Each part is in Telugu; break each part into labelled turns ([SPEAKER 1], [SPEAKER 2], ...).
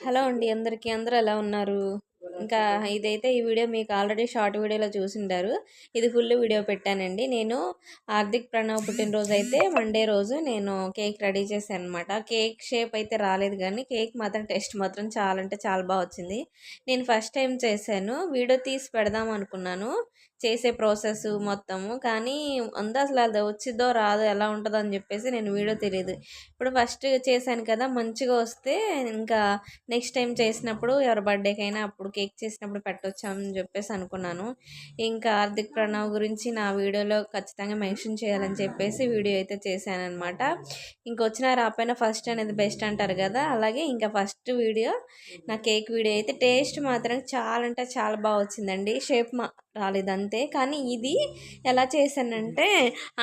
[SPEAKER 1] హలో అండి అందరికీ. అందరూ ఎలా ఉన్నారు? ఇంకా ఇదైతే ఈ వీడియో మీకు ఆల్రెడీ షార్ట్ వీడియోలో చూసిండారు. ఇది ఫుల్ వీడియో పెట్టానండి. నేను హార్దిక్ ప్రణవ్ పుట్టినరోజు అయితే మండే రోజు నేను కేక్ రెడీ చేశాను అనమాట కేక్ షేప్ అయితే రాలేదు కానీ కేక్ మాత్రం టేస్ట్ మాత్రం చాలా అంటే చాలా బాగా వచ్చింది. నేను ఫస్ట్ టైం చేశాను. వీడియో తీసి పెడదాం అనుకున్నాను. చేసే ప్రాసెస్ మొత్తము. కానీ అంతా అసలు అది వచ్చిద్దో రాదో ఎలా ఉంటుందో అని చెప్పేసి నేను వీడియో తెలియదు ఇప్పుడు ఫస్ట్ చేశాను కదా మంచిగా వస్తే ఇంకా నెక్స్ట్ టైం చేసినప్పుడు ఎవరి బర్త్డేకైనా అప్పుడు కేక్ చేసినప్పుడు పెట్టవచ్చు అని చెప్పేసి అనుకున్నాను. ఇంకా హార్దిక్ ప్రణవ్ గురించి నా వీడియోలో ఖచ్చితంగా మెన్షన్ చేయాలని చెప్పేసి వీడియో అయితే చేశానమాట ఇంకొచ్చిన రాపోయినా ఫస్ట్ అనేది బెస్ట్ అంటారు కదా. అలాగే ఇంకా ఫస్ట్ వీడియో నా కేక్ వీడియో అయితే టేస్ట్ మాత్రం చాలా అంటే చాలా బాగా వచ్చిందండి. షేప్ మా రాలేదు అంతే కానీ ఇది ఎలా చేశానంటే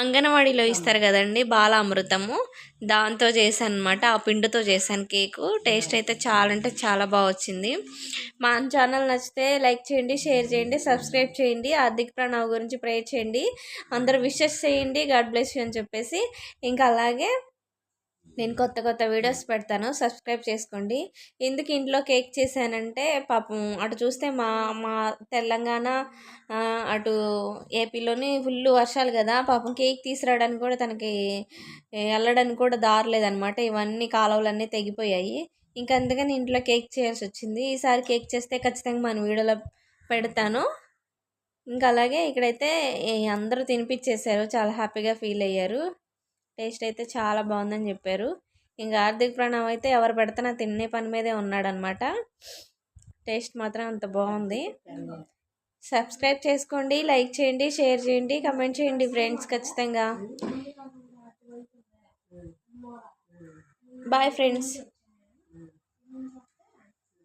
[SPEAKER 1] అంగన్వాడీలో ఇస్తారు కదండి బాల అమృతము దాంతో చేశాను అనమాట ఆ పిండితో చేశాను కేకు. టేస్ట్ అయితే చాలా అంటే చాలా బాగా వచ్చింది. మా ఛానల్ నచ్చితే లైక్ చేయండి షేర్ చేయండి సబ్స్క్రైబ్ చేయండి ఆర్థిక ప్రణవ్ గురించి ప్రే చేయండి. అందరూ విషెస్ చేయండి. గాడ్ బ్లెస్ యూ అని చెప్పేసి. ఇంకా అలాగే నేను కొత్త కొత్త వీడియోస్ పెడతాను. సబ్స్క్రైబ్ చేసుకోండి. ఎందుకు ఇంట్లో కేక్ చేశానంటే పాపం అటు చూస్తే మా మా తెలంగాణ అటు ఏపీలోని ఫుల్ వర్షాలు కదా. పాపం కేక్ తీసుకురావడానికి కూడా తనకి వెళ్ళడానికి కూడా దారలేదనమాట ఇవన్నీ కాలువలన్నీ తెగిపోయాయి. ఇంకా అందుకని ఇంట్లో కేక్ చేయాల్సి వచ్చింది. ఈసారి కేక్ చేస్తే ఖచ్చితంగా మన వీడియోలో పెడతాను. ఇంకా అలాగే ఇక్కడైతే అందరూ తినిపించేశారు చాలా హ్యాపీగా ఫీల్ అయ్యారు. టేస్ట్ అయితే చాలా బాగుందని చెప్పారు. ఇంకా హార్దిక్ ప్రాణం అయితే ఎవరు పెడితే తినే పని మీదే ఉన్నాడనమాట టేస్ట్ మాత్రం అంత బాగుంది. సబ్స్క్రైబ్ చేసుకోండి లైక్ చేయండి షేర్ చేయండి కమెంట్ చేయండి ఫ్రెండ్స్ ఖచ్చితంగా. Bye friends.